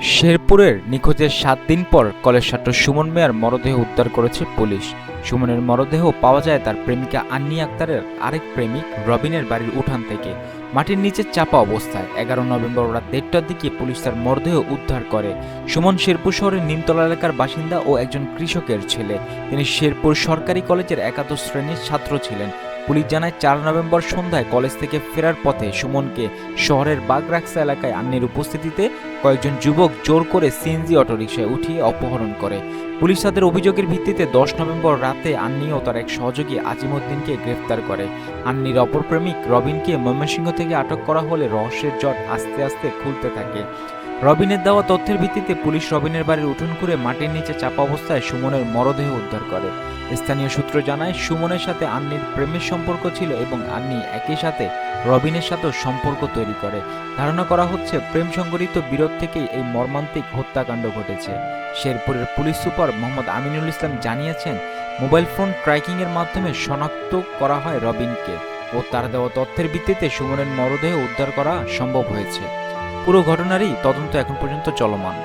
শেরপুরের নিখোঁজের সাত দিন পর কলেজ ছাত্র সুমন মেয়ার মরদেহ উদ্ধার করেছে পুলিশ। সুমনের মরদেহ পাওয়া যায় তার প্রেমিকা আন্নি আক্তারের আরেক প্রেমিক রবিনের বাড়ির উঠান থেকে। মাটির নিচে চাপা অবস্থায় এগারো নভেম্বর রাত দেড়টার দিকে পুলিশ তার মরদেহ উদ্ধার করে। সুমন শেরপুর শহরের নিমতলা এলাকার বাসিন্দা ও একজন কৃষকের ছেলে। তিনি শেরপুর সরকারি কলেজের একাদশ শ্রেণির ছাত্র ছিলেন। পুলিশ জানায়, চার নভেম্বর সন্ধ্যায় কলেজ থেকে ফেরার পথে সুমনকে শহরের বাগরাক্সা এলাকায় আন্নির উপস্থিতিতে কয়েকজন যুবক জোর করে সিএনজি অটোরিকশায় উঠিয়ে অপহরণ করে। পুলিশ তাদের অভিযোগের ভিত্তিতে দশ নভেম্বর রাতে আন্নি ও তার এক সহযোগী আজিমুদ্দিনকে গ্রেফতার করে। আন্নির অপর প্রেমিক রবিনকে ময়মনসিংহ থেকে আটক করা হলে রহস্যের জট আস্তে আস্তে খুলতে থাকে। রবিনের দেওয়া তথ্যের ভিত্তিতে পুলিশ রবিনের বাড়ির উঠোন করে মাটির নিচে চাপা অবস্থায় সুমনের মরদেহ উদ্ধার করে। স্থানীয় সূত্র জানায়, সুমনের সাথে আন্নির প্রেমের সম্পর্ক ছিল এবং আন্নি একই সাথে রবিনের সাথেও সম্পর্ক তৈরি করে। ধারণা করা হচ্ছে, প্রেম সংগঠিত বিরোধ থেকেই এই মর্মান্তিক হত্যাকাণ্ড ঘটেছে। শেরপুরের পুলিশ সুপার মোহাম্মদ আমিনুল ইসলাম জানিয়েছেন, মোবাইল ফোন ট্র্যাকিং এর মাধ্যমে শনাক্ত করা হয় রবিনকে ও তার দেওয়া তথ্যের ভিত্তিতে সুমনের মরদেহ উদ্ধার করা সম্ভব হয়েছে। পুরো ঘটনারই তদন্ত এখন পর্যন্ত চলমান।